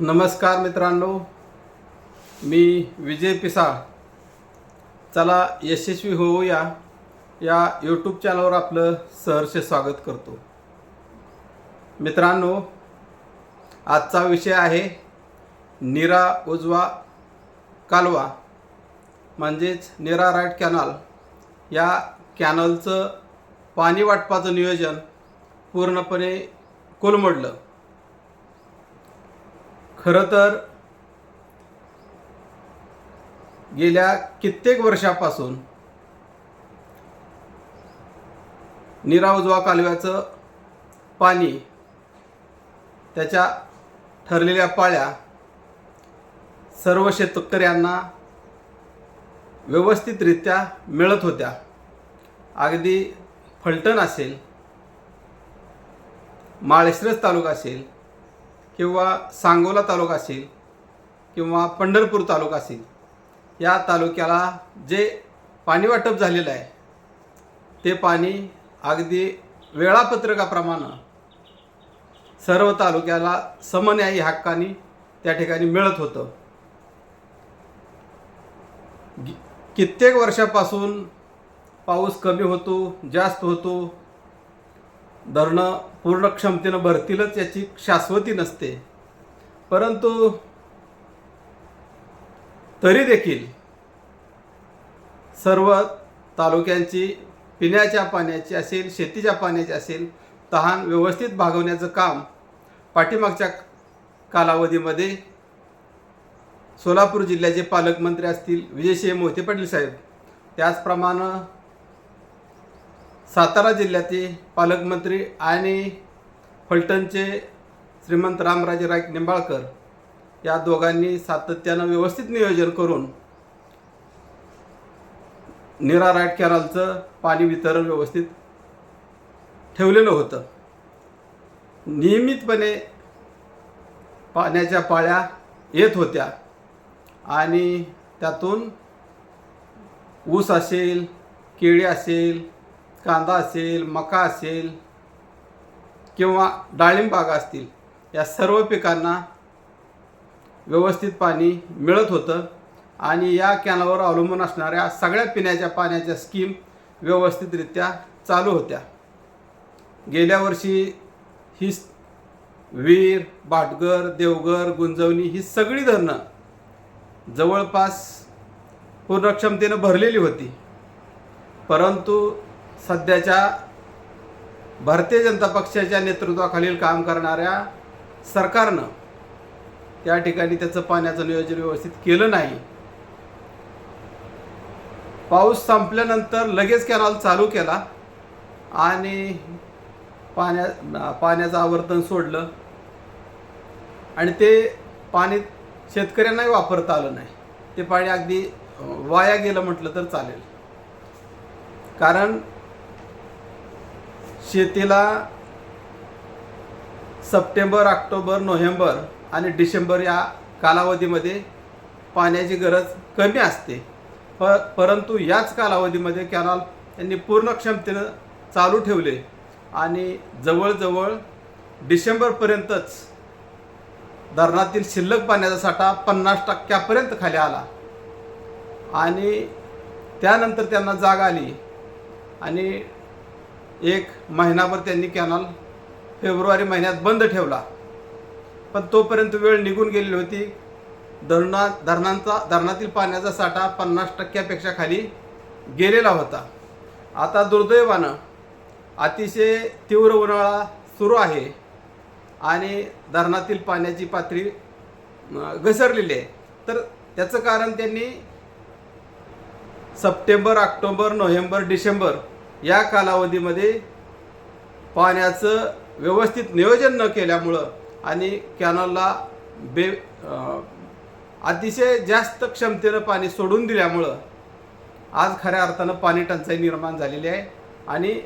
नमस्कार मित्रांनो. मी विजय पिसाळ. चला यशस्वी होऊया या यूट्यूब चॅनलवर आपलं सहर्ष स्वागत करतो. मित्रांनो आजचा विषय आहे निरा उजवा कालवा म्हणजेच निरा राईट कॅनल. या कॅनलचं पाणी वाटपाचं नियोजन पूर्णपणे कोलमडलं. खरं तर गेल्या कित्येक वर्षापासून निरा उजवा कालव्याचं पाणी त्याच्या ठरलेल्या पाळ्या सर्व शेतकऱ्यांना व्यवस्थितरित्या मिळत होत्या. अगदी फलटण असेल माळशिरस तालुका असेल किंवा सांगोला तालुका असेल किंवा पंढरपूर तालुका असेल या तालुक्याला जे पाणी वाटप झालेलं आहे ते पाणी अगदी वेळापत्रकाप्रमाणे सर्व तालुक्याला समन्यायी हक्काने त्या ठिकाणी मिळत होतं. कित्येक वर्षापासून पाऊस कमी होतो जास्त होतो. धरणं पूर्ण क्षमतेनं भरतीलच याची शाश्वती नसते. परंतु तरी देखील सर्व तालुक्यांची पिण्याच्या पाण्याची असेल शेतीच्या पाण्याची असेल तहान व्यवस्थित भागवण्याचं काम पाठीमागच्या कालावधीमध्ये सोलापूर जिल्ह्याचे पालकमंत्री असतील विजयसिंह मोहिते पाटील साहेब. त्याचप्रमाणे सातारा जिल्ह्याचे पालकमंत्री आणि फलटणचे श्रीमंत रामराजे राय निंबाळकर या दोघांनी सातत्यानं व्यवस्थित नियोजन करून निरा राईट कॅनलचं पाणी वितरण व्यवस्थित ठेवलेलं होतं. नियमितपणे पाण्याच्या पाळ्या येत होत्या आणि त्यातून ऊस असेल केळी असेल कांदा असेल मका असेल किंवा डाळिंब बागा असतील या सर्व पिकांना व्यवस्थित पाणी मिळत होतं. आणि या कॅनावर अवलंबून असणाऱ्या सगळ्या पिण्याच्या पाण्याच्या स्कीम व्यवस्थितरित्या चालू होत्या. गेल्या वर्षी ही वीर भाटगर देवघर गुंजवणी ही सगळी धरणं जवळपास पूर्ण क्षमतेनं भरलेली होती. परंतु सध्याच्या भारतीय जनता पक्षाच्या नेतृत्वाखालील काम करणाऱ्या सरकारनं त्या ठिकाणी त्याचं पाण्याचं नियोजन व्यवस्थित केलं नाही. पाऊस संपल्यानंतर लगेच कॅनॉल चालू केला आणि पाण्या पाण्याचं आवर्तन सोडलं. आणि ते पाणी शेतकऱ्यांनाही वापरता आलं नाही. ते पाणी अगदी वाया गेलं म्हटलं तर चालेल. कारण शेतीला सप्टेंबर ऑक्टोबर नोव्हेंबर आणि डिसेंबर या कालावधीमध्ये पाण्याची गरज कमी असते. प परंतु याच कालावधीमध्ये कॅनॉल यांनी पूर्ण क्षमतेनं चालू ठेवले आणि जवळजवळ डिसेंबरपर्यंतच धरणातील शिल्लक पाण्याचा साठा पन्नास टक्क्यापर्यंत खाली आला. आणि त्यानंतर त्यांना जाग आली आणि एक महिनाभर त्यांनी कॅनॉल फेब्रुवारी महिन्यात बंद ठेवला. पण तोपर्यंत वेळ निघून गेलेली होती. धरणा धरणांचा धरणातील पाण्याचा साठा पन्नास टक्क्यापेक्षा खाली गेलेला होता. आता दुर्दैवानं अतिशय तीव्र उन्हाळा सुरू आहे आणि धरणातील पाण्याची पातळी घसरलेली आहे. तर त्याचं कारण त्यांनी सप्टेंबर ऑक्टोबर नोव्हेंबर डिसेंबर या कालावधीमध्ये पाण्याचं व्यवस्थित नियोजन न केल्यामुळं आणि कॅनलला बे अतिशय जास्त क्षमतेनं पाणी सोडून दिल्यामुळं आज खऱ्या अर्थानं पाणी टंचाई निर्माण झालेली आहे. आणि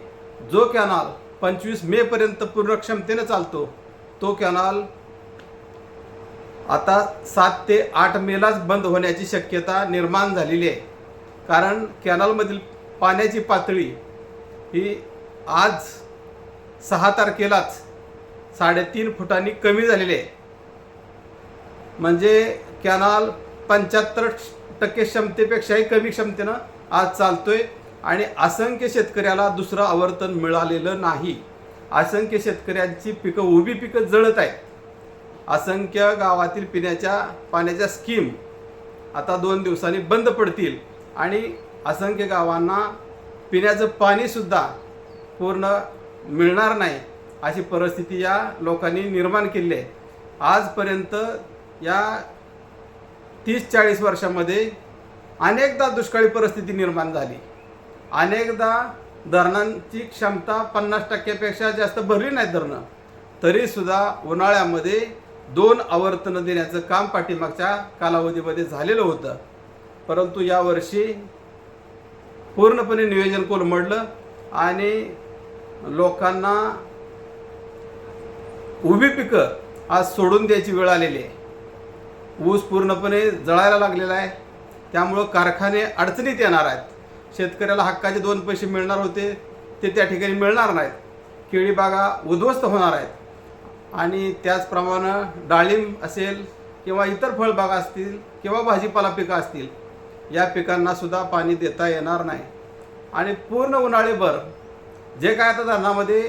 जो कॅनॉल पंचवीस मेपर्यंत पूर्ण क्षमतेनं चालतो तो कॅनॉल आता सात ते आठ मेलाच बंद होण्याची शक्यता निर्माण झालेली आहे. कारण कॅनॉलमधील पाण्याची पातळी ही आज सहा तारखेलाच साडेतीन फुटांनी कमी झालेली आहे. म्हणजे कॅनॉल पंच्याहत्तर टक्के क्षमतेपेक्षाही कमी क्षमतेनं आज चालतोय आणि असंख्य शेतकऱ्याला दुसरं आवर्तन मिळालेलं नाही. असंख्य शेतकऱ्यांची पिकं उभी पिकं जळत आहेत. असंख्य गावातील पिण्याच्या पाण्याच्या स्कीम आता दोन दिवसांनी बंद पडतील आणि असंख्य गावांना पिण्याचं पाणीसुद्धा पूर्ण मिळणार नाही अशी परिस्थिती या लोकांनी निर्माण केली आहे. आजपर्यंत या तीस चाळीस वर्षामध्ये अनेकदा दुष्काळी परिस्थिती निर्माण झाली. अनेकदा धरणांची क्षमता पन्नास टक्क्यापेक्षा जास्त भरली नाही धरणं. तरीसुद्धा उन्हाळ्यामध्ये दोन आवर्तनं देण्याचं काम पाठीमागच्या कालावधीमध्ये झालेलं होतं. परंतु यावर्षी पूर्णपणे नियोजन कोलमडलं आणि लोकांना उभी पिकं आज सोडून द्यायची वेळ आलेली आहे. ऊस पूर्णपणे जळायला लागलेला आहे. त्यामुळं कारखाने अडचणीत येणार आहेत. शेतकऱ्याला हक्काचे दोन पैसे मिळणार होते ते त्या ठिकाणी मिळणार नाहीत. केळी बागा उद्ध्वस्त होणार आहेत. आणि त्याचप्रमाणे डाळिंब असेल किंवा इतर फळबागा असतील किंवा भाजीपाला पिकं असतील या पिकांना सुद्धा पाणी देता येणार नाही. आणि पूर्ण उन्हाळेभर जे काय आता धरणामध्ये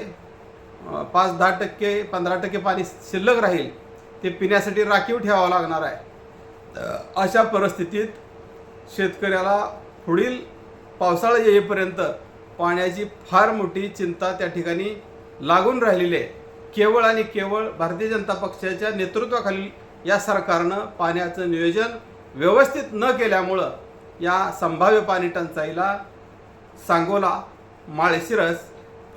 पाच दहा टक्के पंधरा टक्के पाणी शिल्लक राहील ते पिण्यासाठी राखीव ठेवावं लागणार आहे. अशा परिस्थितीत शेतकऱ्याला पुढील पावसाळा येईपर्यंत पाण्याची फार मोठी चिंता त्या ठिकाणी लागून राहिलेली आहे. केवळ आणि केवळ भारतीय जनता पक्षाच्या नेतृत्वाखालील या सरकारनं पाण्याचं नियोजन व्यवस्थित न केल्यामुळं या संभाव्य पाणी टंचाईला सांगोला माळशिरस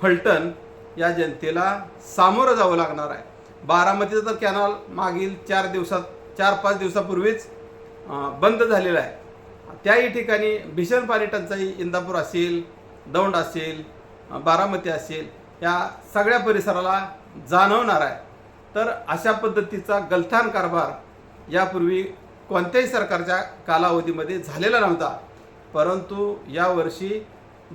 फलटण या जनतेला सामोरं जावं लागणार आहे. बारामतीचा तर कॅनॉल मागील चार दिवसात चार पाच दिवसापूर्वीच बंद झालेला आहे. त्याही ठिकाणी भीषण पाणी टंचाई इंदापूर असेल दौंड असेल बारामती असेल या सगळ्या परिसराला जाणवणार आहे. तर अशा पद्धतीचा गलथान कारभार यापूर्वी कोणत्याही सरकारच्या कालावधीमध्ये झालेला नव्हता. परंतु यावर्षी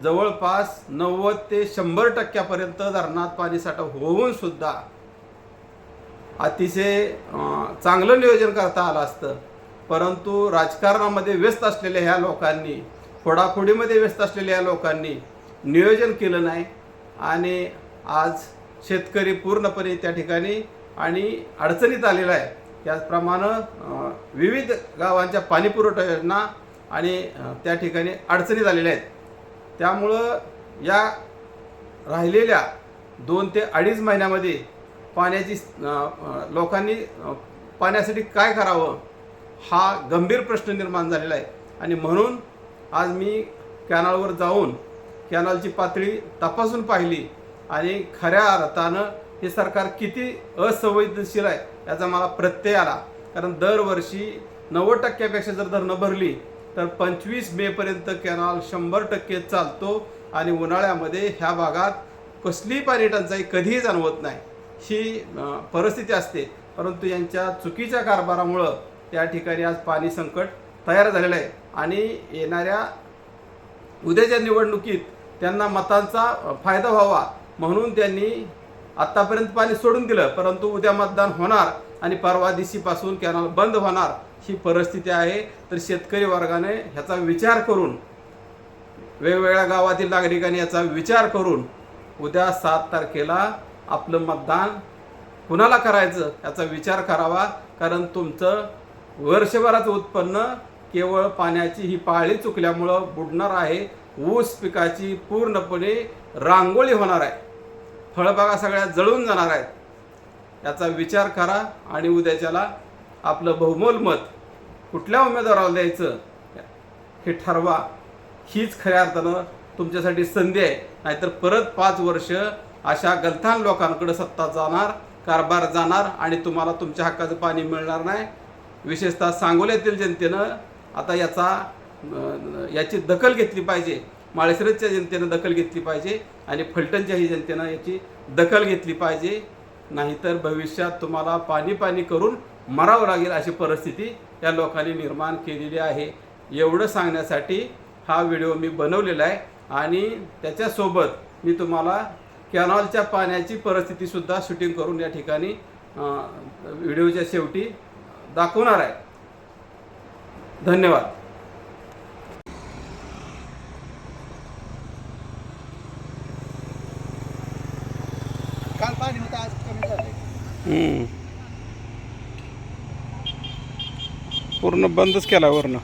जवळपास नव्वद ते शंभर टक्क्यापर्यंत धरणात पाणीसाठा होऊन सुद्धा अतिशय चांगलं नियोजन करता आलं असतं. परंतु राजकारणामध्ये व्यस्त असलेल्या ह्या लोकांनी फोडाफोडीमध्ये व्यस्त असलेल्या ह्या लोकांनी नियोजन केलं नाही आणि आज शेतकरी पूर्णपणे त्या ठिकाणी आणि अडचणीत आलेला आहे. त्याचप्रमाणे विविध गावांच्या पाणीपुरवठा योजना आणि त्या ठिकाणी अडचणी झालेल्या आहेत. त्यामुळं या राहिलेल्या दोन ते अडीच महिन्यामध्ये पाण्याची लोकांनी पाण्यासाठी काय करावं हा गंभीर प्रश्न निर्माण झालेला आहे. आणि म्हणून आज मी कॅनलवर जाऊन कॅनलची पातळी तपासून पाहिली आणि खऱ्या अर्थानं हे सरकार किती असंवेदनशील आहे याचा मला प्रत्यय आला. कारण दरवर्षी नव्वद टक्क्यापेक्षा जर धरणं भरली तर पंचवीस मेपर्यंत कॅनॉल शंभर टक्के चालतो आणि उन्हाळ्यामध्ये ह्या भागात कसलीही पाणी टंचाई कधीही जाणवत नाही. ही परिस्थिती असते. परंतु यांच्या चुकीच्या कारभारामुळं त्या ठिकाणी आज पाणी संकट तयार झालेलं आहे. आणि येणाऱ्या उद्याच्या निवडणुकीत त्यांना मतांचा फायदा व्हावा म्हणून त्यांनी आत्तापर्यंत पाणी सोडून दिलं परंतु उद्या मतदान होणार आणि परवा दिवशीपासून कॅनल बंद होणार ही परिस्थिती आहे. तर शेतकरी वर्गाने ह्याचा विचार करून वेगवेगळ्या गावातील नागरिकांनी याचा विचार करून उद्या सात तारखेला आपलं मतदान कुणाला करायचं याचा विचार करावा. कारण तुमचं वर्षभराचं उत्पन्न केवळ पाण्याची ही पाळी चुकल्यामुळं बुडणार आहे. ऊस पिकाची पूर्णपणे रांगोळी होणार आहे. फळबागा सगळ्या जळून जाणार आहेत. याचा विचार करा आणि उद्याच्याला आपलं बहुमोल मत कुठल्या उमेदवाराला द्यायचं हे ठरवा. हीच खऱ्या अर्थानं तुमच्यासाठी संधी आहे. नाहीतर परत पाच वर्ष अशा गलथान लोकांकडे सत्ता जाणार कारभार जाणार आणि तुम्हाला तुमच्या हक्काचं पाणी मिळणार नाही. विशेषतः सांगोल्यातील जनतेनं आता याचा याची दखल घेतली पाहिजे. माळशिरसच्या जनतेनं दखल घेतली पाहिजे आणि फलटणच्याही जनतेनं याची दखल घेतली पाहिजे. नाहीतर भविष्यात तुम्हाला पाणी पाणी करून मरावं लागेल अशी परिस्थिती या लोकांनी निर्माण केलेली आहे. एवढं सांगण्यासाठी हा व्हिडिओ मी बनवलेला आहे आणि त्याच्यासोबत मी तुम्हाला कॅनॉलच्या पाण्याची परिस्थितीसुद्धा शूटिंग करून या ठिकाणी व्हिडिओच्या शेवटी दाखवणार आहे. धन्यवाद काल पाणी होतं आज कमी झालंय हम्म. पूर्ण बंदच केला वरनं.